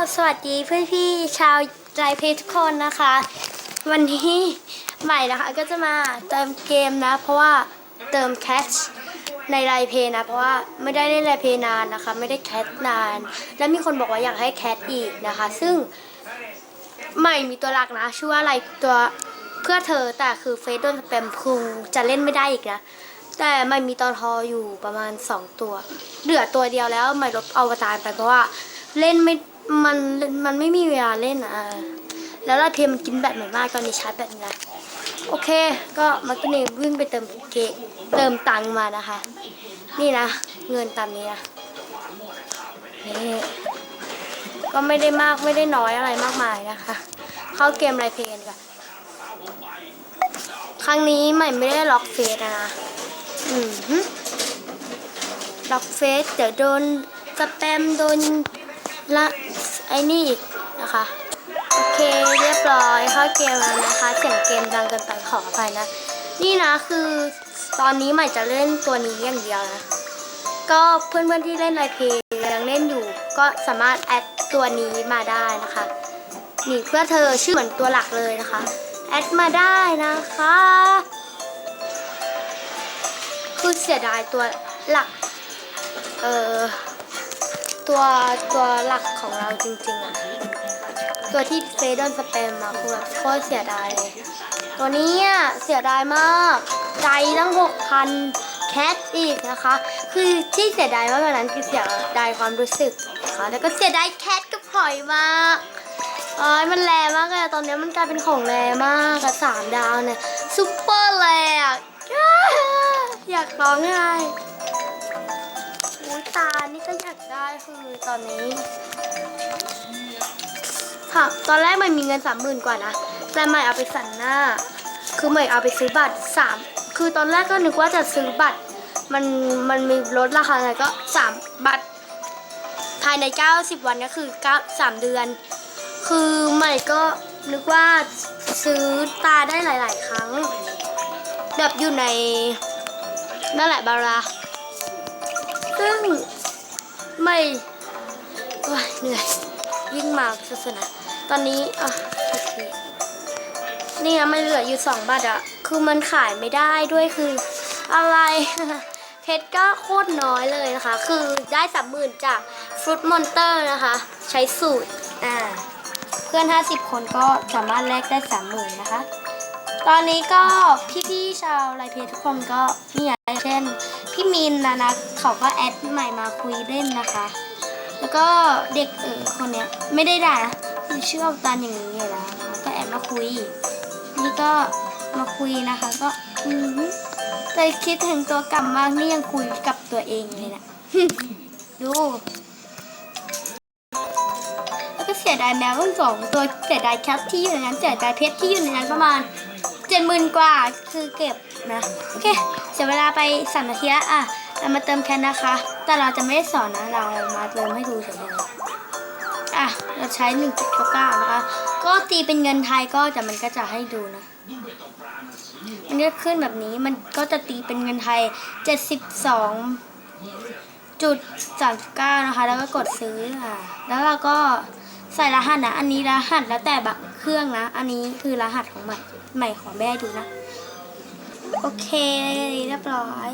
สวัสดีเพื่อนพี่ชาวไลฟ์เพจทุกคนนะคะ วันนี้ใหม่นะคะก็จะมาเติมเกมนะ เพราะว่าเติมแคชในไลฟ์เพนะ เพราะว่าไม่ได้เล่นไลฟ์เพนานนะคะ ไม่ได้แคชนาน แล้วมีคนบอกว่าอยากให้แคชอีกนะคะ ซึ่งใหม่มีตัวหลักนะ ชื่อว่าอะไรตัวเพื่อเธอแต่คือเฟซโดนสแปมคุงจะเล่นไม่ได้อีกนะแต่ไม่มีตอนทออยู่ประมาณ 2 ตัว เหลือตัวเดียวแล้วไม่ลบอวตารไปเพราะว่าเล่นไม่ มันมันไม่มีเวลาเล่นอะแล้วไลายเพลมันกินแบตเหมือนมากตอนนี้ชาร์จแบตไม่ได้โอเค ก็มากินเองวิ่งไปเติมเกเติมตังมานะคะ นี่นะ เงินตามนี้นะนี่ก็ไม่ได้มากไม่ได้น้อยอะไรมากมายนะคะ เข้าเกมไลายเพลกันก่อนครั้งนี้ใหม่ไม่ได้ล็อกเฟซนะอืมล็อกเฟซเดี๋ยวโดนสแปมโดนละ ไอ้นี่อีกนะคะ โอเคเรียบร้อยเข้าเกมแล้วนะคะ เสียงเกมดังเกินไปขออภัยนะ นี่นะคือตอนนี้ใหม่จะเล่นตัวนี้อย่างเดียวนะ ก็เพื่อนๆที่เล่นไลน์เพลย์ยังเล่นอยู่ ก็สามารถแอดตัวนี้มาได้นะคะนี่เพื่อเธอชื่อเหมือนตัวหลักเลยนะคะ แอดมาได้นะคะ คือเสียดายตัวหลัก เออ ตัวตัวหลักของเราจริงๆอะ ตัวที่เฟซโดนสแปมมาคือแบบโคตรเสียดายเลย ตัวนี้เสียดายมาก ใจตั้งหกพันแคทอีกนะคะ คือที่เสียดายมากกว่านั้นคือเสียดายความรู้สึกนะคะแล้วก็เสียดายแคทกับพลอยมากอ้ยมันแรงมากเลยตอนนี้มันกลายเป็นของแรงมากอะสามดาวเนี่ยซุปเปอร์แรงอยากร้องไห้ ยตานี่ก็อยากได้คือตอนนี้ค่ะตอนแรกมันมีเงินสามหมื่นกว่านะ แต่ใหม่เอาไปสั่นหน้า คือใหม่เอาไปซื้อบัตรสามคือตอนแรกก็นึกว่าจะซื้อบัตร มันมันมีลดราคาไงก็สามบัตร ภายใน90วันก็คือ9 3เดือน คือใหม่ก็นึกว่าซื้อตาได้หลาย ๆ ครั้งแบบอยู่ในนั่นแหละบาราซึ่ง ไม่เหนื่อยยิ่งมาสุดๆนะตอนนี้อะโอเคนี่นะมันเหลืออยู่สองบาทอะคือมันขายไม่ได้ด้วยคืออะไร เพชรก็โคตรน้อยเลยนะคะ คือได้สามหมื่นจากฟรุตมอนเตอร์นะคะ ใช้สูตรอ่าเพื่อน 50 คนก็สามารถแลกได้สามหมื่นนะคะ ตอนนี้ก็พี่ๆชาวไลฟ์เพจทุกคนก็นี่ยเช่น พี่มินนะนะเขาก็แอดใหม่มาคุยเล่นนะคะ แล้วก็เด็กเออคนเนี้ยไม่ได้ด่านะคือชื่ออาตานอย่างนี้เลยนะก็แอดมาคุย นี่ก็มาคุยนะคะ ก็อืมแต่คิดถึงตัวกลับมากนี่ยังคุยกับตัวเองเลยนะดูแล้วก็เสียดายแมวทั้งสองตัวเสียดายแคปที่อยู่ในนั้นเสียดายเพชรที่อยู่ในนั้นประมาณ เจ็ดหมื่นกว่าคือเก็บนะโอเคเสียเวลาไปสามนาทีละอะเรามาเติมแคนนะคะ แต่เราจะไม่ได้สอนนะ เรามาเติมให้ดูเฉยๆอะ เราใช้หนึ่งจุดเก้าเก้านะคะ ก็ตีเป็นเงินไทยก็จะมันก็จะให้ดูนะมันก็ขึ้นแบบนี้มันก็จะตีเป็นเงินไทยเจ็ดสิบสองจุดสามเก้านะคะ แล้วก็กดซื้ออะแล้วเราก็ใส่รหัสนะ อันนี้รหัสแล้วแต่แบักเครื่องนะ อันนี้คือรหัสของใหม่ ใหม่ขอแม่ดูนะ โอเคเรียบร้อย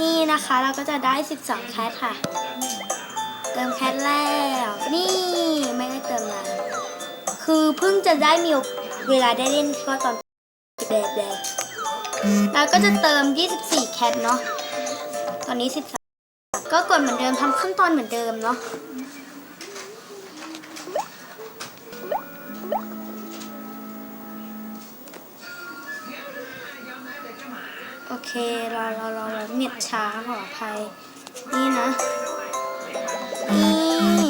นี่นะคะเราก็จะได้ 12 แคทค่ะ เติมแคทแล้ว นี่ไม่ได้เติมนานคือเพิ่งจะได้มีเวลาได้เล่นก็ตอนแดดแดดแล้วก็จะเติม 24 แคทเนาะ ตอนนี้ 13 ก็กดเหมือนเดิมทำขั้นตอนเหมือนเดิมเนาะ เครอรอรอรอเน็ตช้าขออภัย นี่นะ นี่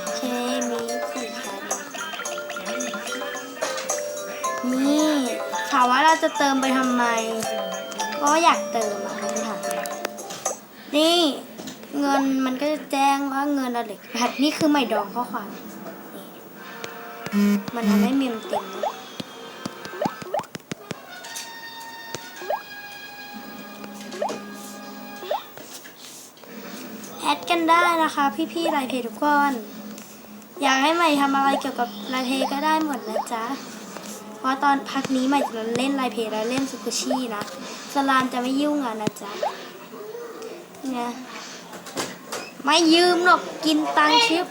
โอเคมีสี่แคทนี่ถามว่าเราจะเติมไปทำไม ก็อยากเติมอะค่ะนี่เงินมันก็จะแจ้งว่าเงินเราเหลือแบบนี่คือไม่ดองข้อความ มันทำให้เมมเต็ม กันได้นะคะ พี่ๆไลน์เพจทุกคน อยากให้ใหม่ทำอะไรเกี่ยวกับไลน์เพจก็ได้หมดนะจ๊ะเพราะตอนพักนี้ใหม่จะเล่นไลน์เพจแล้วเล่นสุกุชินะสลานจะไม่ยุ่งอะนะจ๊ะเนี่ยไม่ยืมหรอกกินตังชิป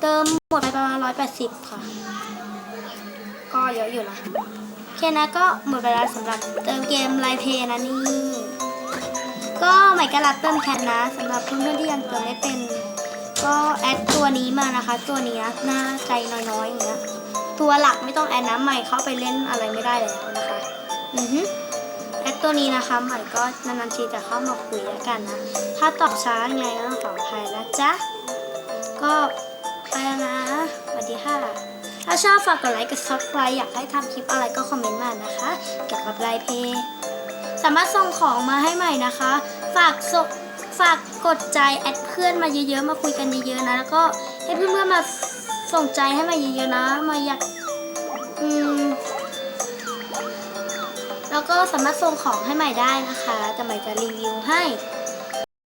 เติมหมดไปประมาณร้อยแปดสิบค่ะ ก็เยอะอยู่นะโอเคนก็หมดเวลาสำหรับเติมเกมไลน์เพย์นะนี่ ก็ใหม่ก็รับเติมแคทนะสำหรับเพื่อนๆที่ยังเติมไม่เป็น ก็แอดตัวนี้มานะคะ ตัวนี้หน้าใจน้อยๆอย่างเงี้ยตัวหลักไม่ต้องแอดนะใหม่เข้าไปเล่นอะไรไม่ได้แล้วนะคะอือฮึแอดตัวนี้นะคะใหม่ก็นานๆทีจะเข้ามาคุยแล้วกันนะ ถ้าตอบช้ายังไงก็ขออภัยนะจ๊ะก็ไปแล้วนะสวัสดีค่ะถ้าชอบฝากกดไลค์กดซับสไครต์อยากให้ทำคลิปอะไรก็คอมเมนต์มานะคะเกี่ยวกับไลน์เพย์ สามารถส่งของมาให้ใหม่นะคะ ฝากส่งฝากกดใจแอดเพื่อนมาเยอะๆ มาคุยกันเยอะๆนะ แล้วก็ให้เพื่อนๆมาส่งใจให้มาเยอะๆนะ มาอยากอืมแล้วก็สามารถส่งของให้ใหม่ได้นะคะ แต่ใหม่จะรีวิวให้